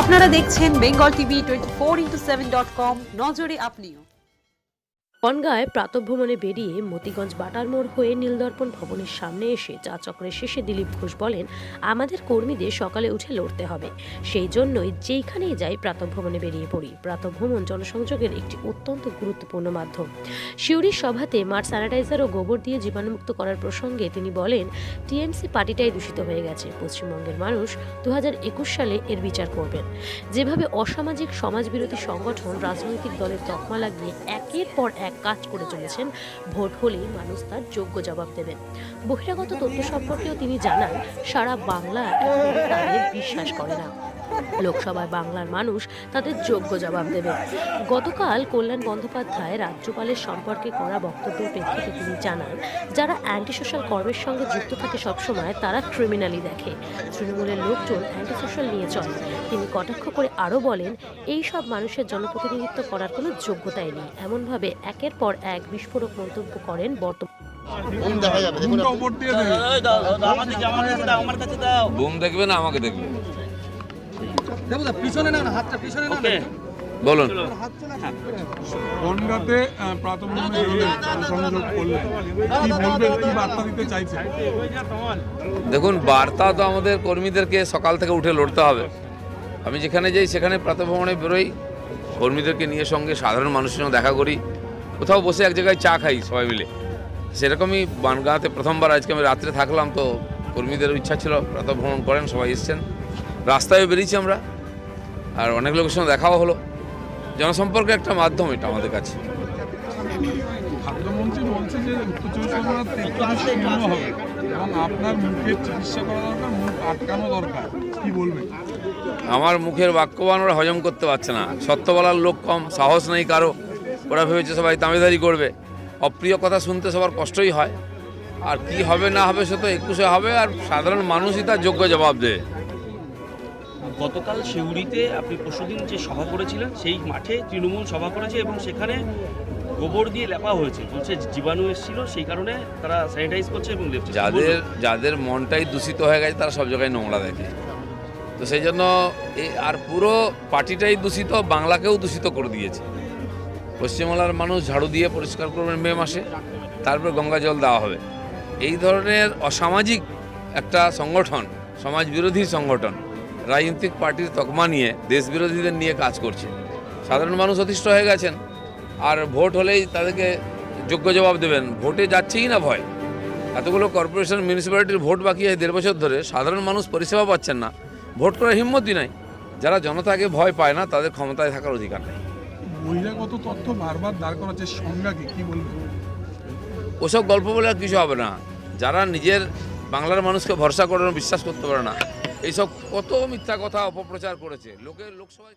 আপনারা দেখছেন Bengal TV twenty four into seven dot com. নজরে আপনিও। বনগাঁয় প্রাতভ্রমণে বেরিয়ে মতিগঞ্জ বাটার মোড় হয়ে নীলদর্পণ ভবনের সামনে এসে চা চক্রের শেষে দিলীপ ঘোষ বলেন, আমাদের কর্মীদের সকালে উঠে লড়তে হবে। সেই জন্যই যেইখানেই যাই প্রাতভ্রমণে বেরিয়ে পড়ি। প্রাতভ্রমণ জনসংযোগের একটি অত্যন্ত গুরুত্বপূর্ণ মাধ্যম। শিউরির সভাতে মাঠ স্যানিটাইজার ও গোবর দিয়ে জীবাণুমুক্ত করার প্রসঙ্গে তিনি বলেন, টিএমসি পার্টিটাই দূষিত হয়ে গেছে। পশ্চিমবঙ্গের মানুষ দু হাজার একুশ সালে এর বিচার করবেন। যেভাবে অসামাজিক সমাজবিরোধী সংগঠন, রাজনৈতিক দলের তকমা লাগিয়ে একের পর এক কাজ করে চলেছেন। ভোট হলেই মানুষ তার যোগ্য জবাব দেবেন। বহিরাগত তথ্য সম্পর্কেও তিনি জানান, সারা বাংলা তাদের বিশ্বাস করে না। লোকসভায় বাংলার মানুষ তাদের যোগ্য জবাব দেবে। গতকাল কল্যাণ বন্দ্যোপাধ্যায় রাজ্যপালের সম্পর্কে করা বক্তব্যের প্রেক্ষিতে তিনি জানান যারা অ্যান্টি সোশ্যাল কর্মের সঙ্গে যুক্ত থাকে সবসময় তারা ক্রিমিনালি দেখে। তৃণমূলের লোকজন অ্যান্টি সোশ্যাল নিয়ে চলে। তিনি কটাক্ষ করে আরও বলেন এই সব মানুষের জনপ্রতিনিধিত্ব করার কোনো যোগ্যতাই নেই। এমনভাবে একের পর এক বিস্ফোরক মন্তব্য করেন বর্তমান বুম দেখবে না আমাকে দেখবে। পিছনে না হাতটা পিছনে না। বলুন। বনগাতে প্রাথমিক সংযোগ করলেন কি বলবেন কি বার্তা দিতে চাইছেন? দেখুন বার্তা তো আমাদের কর্মীদেরকে সকাল থেকে উঠে লড়তে হবে। আমি যেখানে যাই সেখানে প্রাতভ্রমণে বেরোই কর্মীদেরকে নিয়ে সঙ্গে সাধারণ মানুষের সঙ্গে দেখা করি কোথাও বসে এক জায়গায় চা খাই সবাই মিলে। সেরকমই বানগাঁতে প্রথমবার আজকে আমি রাত্রে থাকলাম তো কর্মীদের ইচ্ছা ছিল প্রাতভ্রমণ করেন সবাই এসছেন। রাস্তায় বেরিয়েছি আমরা আর অনেক লোকের সঙ্গে দেখাও হলো। জনসম্পর্কের একটা মাধ্যম এটা আমাদের কাছে। খাদ্যমন্ত্রী বলছে যে উত্তর চব্বিশ পরগনার তেত্রিশ শূন্য হবে এবং আপনার মুখের চিকিৎসা করা দরকার মুখ আটকানো দরকার কি বলবেন আমার মুখের বাক্যবান ওরা হজম করতে পারছে না। সত্য বলার লোক কম সাহস নেই কারও। ওরা ভেবেছে সবাই দামেদারি করবে। অপ্রিয় কথা শুনতে সবার কষ্টই হয়। আর কি হবে না হবে সে তো একুশে হবে আর সাধারণ মানুষই তার যোগ্য জবাব দেবে গতকাল সিউড়িতে আপনি পরশুদিন যে সভা করেছিলেন সেই মাঠে তৃণমূল সভা করেছে এবং সেখানে গোবর দিয়ে লেপা হয়েছে। বলছে জীবাণু এসেছিল সেই কারণে তারা স্যানিটাইজ করছে এবং লেপছে। যাদের যাদের মনটাই দূষিত হয়ে গেছে তারা সব জায়গায় নোংরা দেখে। তো সেই জন্য আর পুরো পার্টিটাই দূষিত বাংলাকেও দূষিত করে দিয়েছে। পশ্চিমবাংলার মানুষ ঝাড়ু দিয়ে পরিষ্কার করবেন মে মাসে তারপর গঙ্গা জল দেওয়া হবে। এই ধরনের অসামাজিক একটা সংগঠন সমাজ বিরোধী সংগঠন রাজনৈতিক পার্টির তকমা নিয়ে দেশ বিরোধীদের নিয়ে কাজ করছে। সাধারণ মানুষ অতিষ্ঠ হয়ে গেছেন আর ভোট হলেই তাদেরকে যোগ্য জবাব দেবেন। ভোটে যাচ্ছেই না ভয়। এতগুলো কর্পোরেশন মিউনিসিপ্যালিটির ভোট বাকি আছে দেড় বছর ধরে। সাধারণ মানুষ পরিষেবা পাচ্ছেন না। ভোট করার হিম্মতই নাই। যারা জনতাকে ভয় পায় না তাদের ক্ষমতায় থাকার অধিকার নেই। বহিরাগত তথ্য বারবার দাঁড় করাচ্ছে সংজ্ঞাকে কি বলবেন ওসব গল্প বলে আর কিছু হবে না। যারা নিজের বাংলার মানুষকে ভরসা করে বিশ্বাস করতে পারে না এইসব কত মিথ্যা কথা অপপ্রচার করেছে। লোকের লোকসভায়